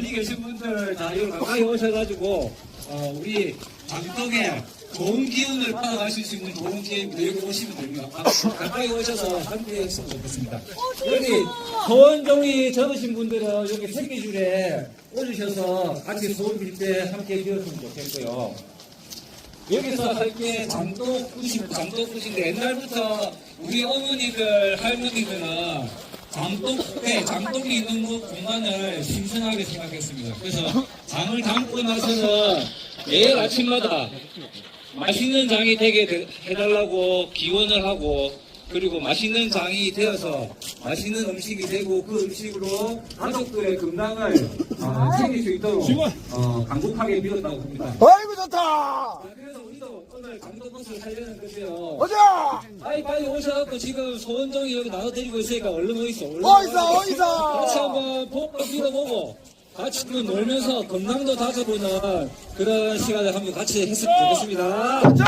멀리 계신 분들 다 여기 가까이 오셔가지고 어, 우리 장덕에 좋은 기운을 받아가실 수 있는 좋은 기회입니다. 여기 오시면 됩니다. 가- 가까이 오셔서 함께 했으면 좋겠습니다. 여기 소원 종이 적으신 분들은 여기 새끼줄에 올리셔서 같이 소원 빌 때 함께 비었으면 좋겠고요. 여기서 할게 장독굿이 장독굿인데 옛날부터 우리 어머니들 할머니들은 장독에 장독이 있는 곳 공간을 신선하게 생각했습니다. 그래서 장을 담고 나서는 매일 아침마다 맛있는 장이 되게 되- 해달라고 기원을 하고 그리고 맛있는 장이 되어서 맛있는 음식이 되고 그 음식으로 가족들의 건강을 어, 챙길 수 있도록 어, 간곡하게 빌었다고 봅니다. 아이고 좋다. 그래서 우리도 오늘 강도버스를 하려는 거죠. 보자. 아이 빨리 오셔갖고 지금 소원종이 여기 나눠드리고 있으니까 얼른 어디서 얼른 어디서 어디서. 같이 한번 복도 빌어보고 같이 좀 놀면서 건강도 다져보는 그런 시간을 한번 같이 했으면 좋겠습니다. 자.